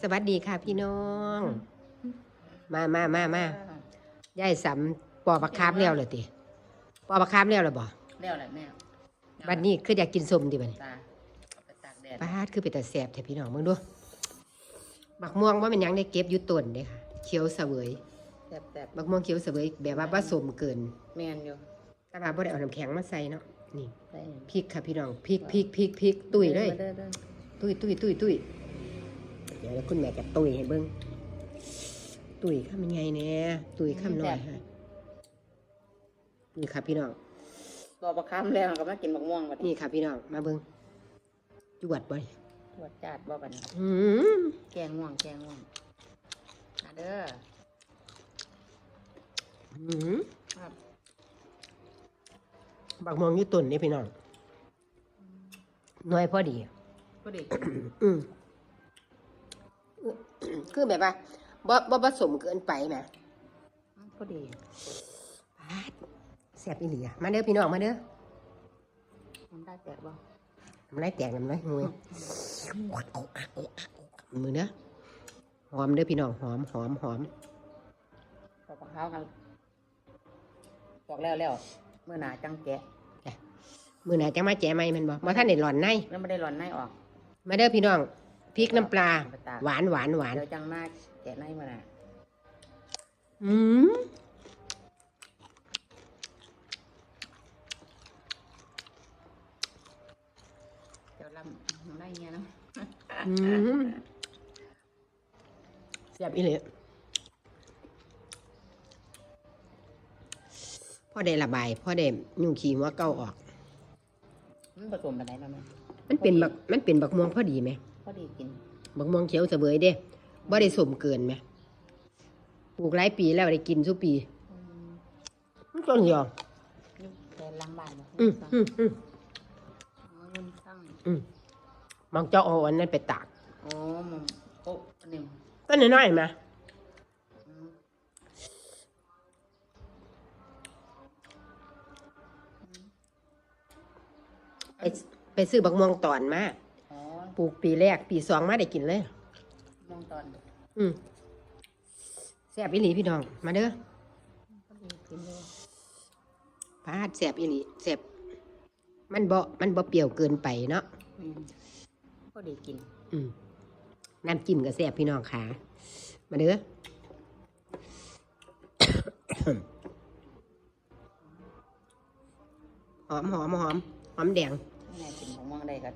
สวัสดีค่ะพี่น้อง มามามามายายสำปอบักคาบเลี้ยวเลยติปอบักคาบเลี้ยวเลยบ่เลี้ยวแหละแม่บัดนี้คืออยากกินสมดิบัดนี้ตาเอาไปตากแดดปาดคือเป็นตาแสบแท้พี่น้องมึงดูบักม่วงว่ามันหยังได้เก็บอยู่ต้นเด้ค่ะเขียวเสวยแซ่บแซ่บบักม่วงเขียวเสวยแบบว่าผสมเกิน แมนอยู่แต่ว่าบ่ได้เอาน้ำแข็งมาใส่เนาะนี่ได้พริกค่ะพี่น้องพริกพริกพริกพริกตุ้ยเลยด้อด้อตุ้ยตุ้ยตุ้ยตุ้ย เดี๋ยวคุณแม่จะตุ้ยให้เบิ้งตุ้ยข้ามยังไงเนี่ยตุ้ยข้ามหน่อยฮะนี่ค่ะพี่น้องบอกประคำแล้วก็มากินบักม่วงบัดนี่ค่ะพี่น้องมาเบิ้งจวดบ่อยตรวจจัดบ่บัดนี้อืมแกงม่วงแกงม่วงมาเด้ออืมครับบักมองอยู่ต้นนี่พี่น้องหน้อยพอดีก็ดี อืม คือแบบว่าบ่บ่ผสมเกินไปแหมก็ดีปาดแซ่บอีหลีอะมาเด้อพี่น้องมาเด้อมันได้แต่บ่น้ำลายแตกน้ำลายงวยมือเด้อหอมเด้อพี่น้องหอมหอมหอมบอกประคำกันบอกแล้วแล้วเมื่อหนาจังแกะมือไหนจะมาแจไหมแมันบอกมาท่านเด็ดหลอนในแล้วไม่ได้หล่อนในออก มาเด้อพี่น้อง พริกน้ำปลาเอาไปตากหวานหวานหวานเดี๋ยวจังมาแกะในมาน่ะอืมเดี๋ยวลำได้เงี้ยนะอืมเสียบอีเหลยพ่อได้ระบายพ่อได้ยุ่งขี้หัวเก่าออก มันผสมไปไหนแล้วแม่มันเป็นบักมันเป็นบักม่วงพอดีไหมพ อดีกินบักม่วงเขียวเสวยเด้บ่ได้สมเกินไหมปลูกหลายปีแล้วได้กินทุกปีอืมมันต้นยองนี่แต่ล้างบ้านบ่อืมอืมอืมอ๋อนุ่นสั่งอืมมันจะเอาอันนั้นไปตากอ๋อหมันโอ้อันนี้ก็น้อยๆไหมอืมไปไปซื้อบักม่วงตอนมาอ๋อ ปลูกปีแรก ปีสองมาได้กินเลย มองตอนอืมแซ่บอีหลีพี่น้อง มาเด้อพอดีกินเลยพาดแซ่บอีหลีแซ่บมันบ่มันบ่เปรี้ยวเกินไปเนาะอืมพอดีกินอืมน้ำจิ้มก็แซ่บพี่น้องขามาเด้อ หอมหอมหอมหอมแดงไม่ได้กินของมองได้ก็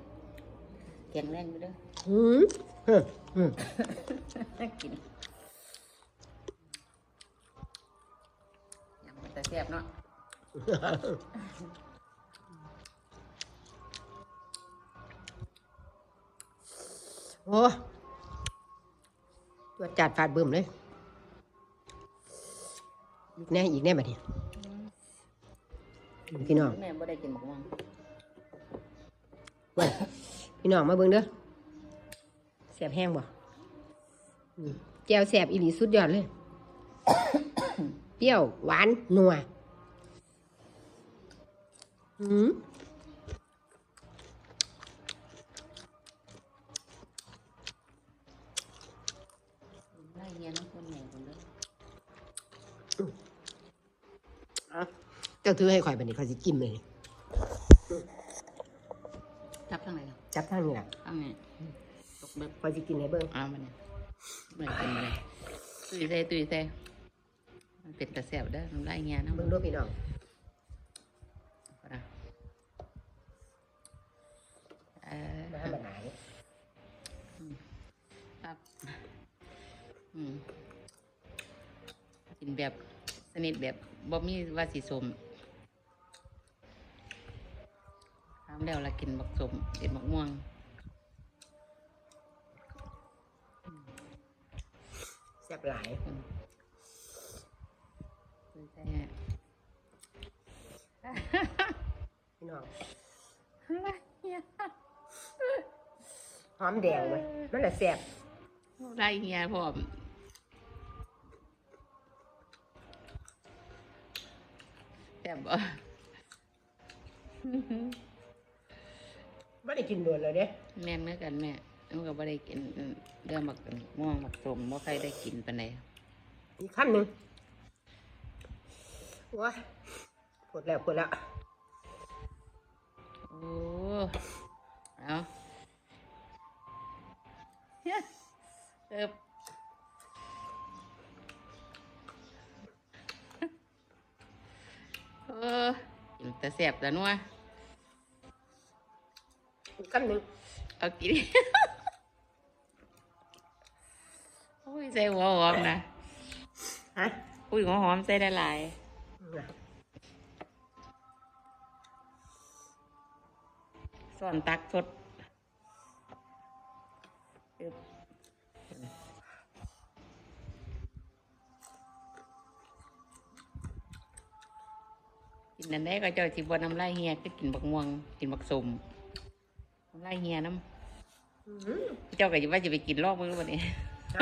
แข็งแรงไปเด้ออืมเฮ้ออืมกินยังแต่แซ่บเนาะโอ้ตัวจัดฟาดเบิ่มเลย อีกแน่อีกแน่บัดนี้พี่น้องแม่บ่ได้กินของมองเว้ย พี่น้องมาเบิ่งเด้อแสบแห้งบ่แก้วแสบอีหลีสุดยอดเลย เปรี้ยว หวาน นัวอืมเจ้าถือให้ข่อยบัดนี้ข่อยสิจิ้มเลย ทางไหนล่ะจับทางนี้ล่ะทางนี้ตกเบิกข่อยสิกินให้เบิ่งเอามาเนี่ยเบิกกินมาเลยตุยเซ่ตุยเซ่มันเป็นตะแซ่บเด้อมันได้เงี้ยน้องเบิ่งดูพี่น้องนะเออมาบัดไหนครับอืมกินแบบสนิทแบบบ่มีว่าสีสม ทำแล้วละกินบักสมกินบักม่วงแซ่บหลายอืมแต่พี่น้องหอมแดงเว้ยมันละแซ่บได้เฮียพร้อมแบบ บ่บ่ได้กินโดนเลยเด้แม่นเมื่อกันแม่มันก็บ่ได้กินเรื่องบักม่วงบักสมบ่ใครได้กินปานใดอีกคำหนึ่งว้ายปวดแล้วปวดแล้วโอ้เอาเฮ้ยเอิบเออกินแต่แสบแล้วนัวอี กคำหนึ่งเอากินโอ้ยใส่หัวหอมนะฮะอุ้ยหัวหอมใส่ได้หลายน่ะส่วนตักสดอึ๊บกินนั่นได้ก็เจ้าจิบน้ำลายเฮียก็กินบักม่วง กินบักสมน้ำลายเฮียน้อื้อหือำเจ้าก็จะว่าจะไปกินลอกมือวันนี้ฮ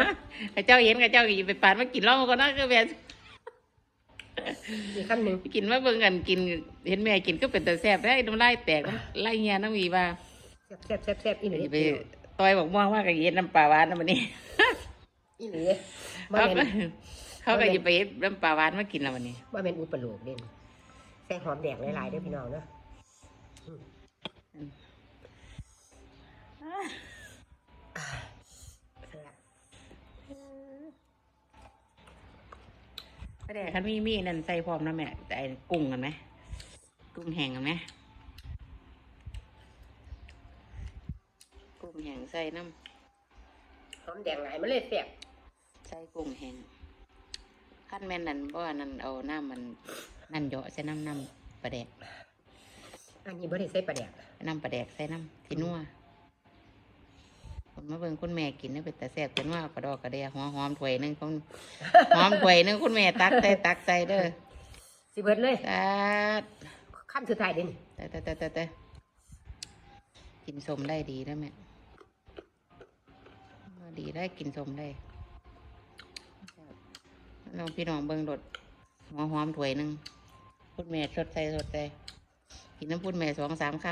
ะข้าเจ้าเห็นข้าเจ้าก็จะไปปาดมากินลอกมันก็น่าก็แบบอีกคำหนึ่งกินมาเบิ่งกันกิน เห็นแม่กินก็เป็นแต่แซ่บได้น้ำลายแตกน้ำลายเฮียน้ำมีว่าแซ่บแซ่บแซ่บอีหลีจะไปต่อยบักม่วงว่ากับเย็นน้ำปลาหวานน้ำมันนี้อีหลีบ่เขาแม่ก็นเขาก็จะไปเฮ็ดน้ำปลาหวานมากินแล้ววันนี้บ่แม่นอุปโลกเด่นใส่หอมแดงหลายๆเด้อพี่น้องเด้ออืม แซ่บก็ได้คันมีมีนั่นใส่พร้อมนะแม่แต่ไอ้กุ้งกันไหมกุ้งแห้งกันไหมกุ้งแห้งใส่น้หอมแดงหลายมันเลยแซ่บำใส่กุ้งแห้งขั้นแม่นนั่นเพราะว่านั่นเอาน้ำมันนั่นเหยาะใส่น้ำน้ำปลาแดกอันนี้บ่ได้ใส่ปลาแดกน้ำปลาแดกใส่น้ำที่นัวผ มมาเบิ่งคุณแม่กินนี่เป็นแต่แซ่บเป็นว่ากระดอกกระเดียหัวหอมถ้วยหนึงคุณหอมถ้วยหนึงคุณแม่ตักใส่ตักใส่เด้อสิเบิดเลยตัดคำสุดท้ายเด่นแต่แต่แต่แต่แต่กินสมได้ดีได้ไหมว่าดีได้กินสมได้น้องพี่น้องเบิ่งรดหัวหอมถ้วยหนึงพูดแม่สดใส่สดใส่กินน้ำพูดแม่สองสามค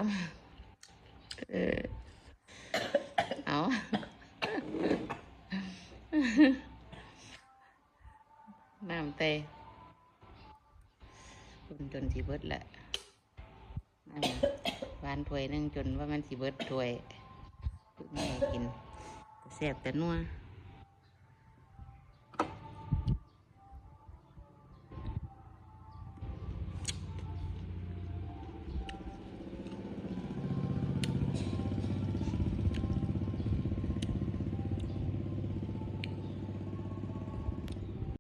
ำเออ เอาน้ำเตจนจนสีเบิดแหละวานถ้วยนึงจนว่ามันสีเบิดถ้วยแม่กินแต่แซ่บแต่นัว